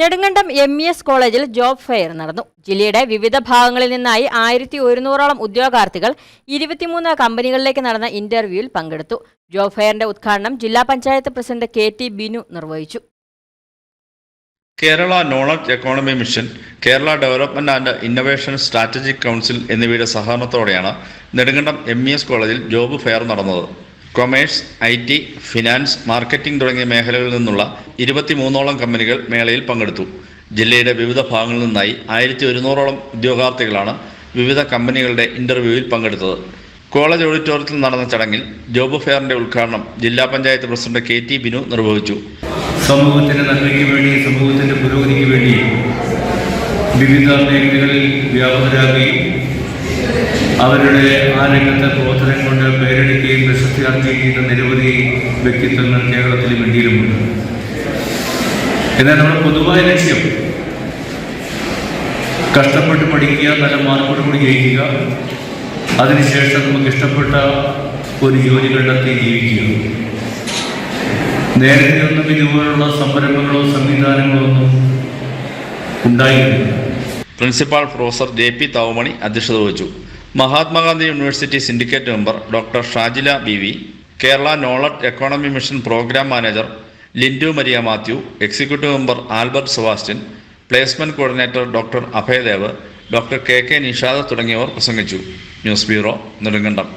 Nedumkandam M E S കോളേജിൽ job fair നടന്നു. ജില്ലയുടെ വിവിധ ഭാഗങ്ങളിൽ നിന്നായി ആയിരത്തി ഒരുന്നൂറോളം ഉദ്യോഗാർത്ഥികൾ ഇരുപത്തിമൂന്ന് കമ്പനികളിലേക്ക് നടന്ന ഇന്റർവ്യൂവിൽ പങ്കെടുത്തു. ജോബ് ഫെയറിന്റെ ഉദ്ഘാടനം ജില്ലാ panchayat president K T Binu നിർവഹിച്ചു. Kerala knowledge economy mission Kerala development and innovation strategic council എന്നിവയുടെ സഹകരണത്തോടെയാണ് നെടുങ്കണ്ടം എം എസ് കോളേജിൽ ജോബ് ഫെയർ നടന്നത്. Commerce I T finance marketing തുടങ്ങിയ മേഖലകളിൽ നിന്നുള്ള ഇരുപത്തിമൂന്നോളം കമ്പനികൾ മേളയിൽ പങ്കെടുത്തു. ജില്ലയുടെ വിവിധ ഭാഗങ്ങളിൽ നിന്നായി ആയിരത്തി ഒരുന്നൂറോളം ഉദ്യോഗാർത്ഥികളാണ് വിവിധ കമ്പനികളുടെ ഇന്റർവ്യൂവിൽ പങ്കെടുത്തത്. കോളേജ് ഓഡിറ്റോറിയത്തിൽ നടന്ന ചടങ്ങിൽ ജോബ് ഫെയറിന്റെ ഉദ്ഘാടനം ജില്ലാ panchayat president K T Binu നിർവഹിച്ചു. സമൂഹത്തിന്റെ നന്മയ്ക്ക് വേണ്ടി സമൂഹത്തിന്റെ പുരോഗതിക്ക് വേണ്ടി വിവിധ മേഖലകളിൽ വ്യാപകരാകുകയും അവരുടെ ആ രംഗത്തെ പ്രവർത്തനം കൊണ്ട് പേരെടുക്കുകയും പ്രശസ്തി ആർജിക്കുന്ന നിരവധി വ്യക്തിത്വങ്ങൾ കേരളത്തിലും ഇന്ത്യയിലുമുണ്ട്. എന്നാൽ നമ്മുടെ പൊതുവായ ലക്ഷ്യം കഷ്ടപ്പെട്ട് പഠിക്കുക നല്ല മാർക്കോട് കൂടി ജയിക്കുക അതിനുശേഷം നമുക്ക് ഇഷ്ടപ്പെട്ട ഒരു ജോലി കണ്ടെത്തി ജീവിക്കുക. നേരത്തെ ഒന്നും ഇതുപോലുള്ള സംരംഭങ്ങളോ സംവിധാനങ്ങളോ ഒന്നും ഉണ്ടായിരുന്നില്ല. Principal professor J P Thavumani അധ്യക്ഷത വഹിച്ചു. Mahatma Gandhi university syndicate member doctor Shajila B V Kerala knowledge economy mission programme manager Lindu Maria Mathew executive member Albert Sebastian placement coordinator doctor Abhaydev doctor K K Nishad തുടങ്ങിയവർ പ്രസംഗിച്ചു. News bureau Nedumkandam.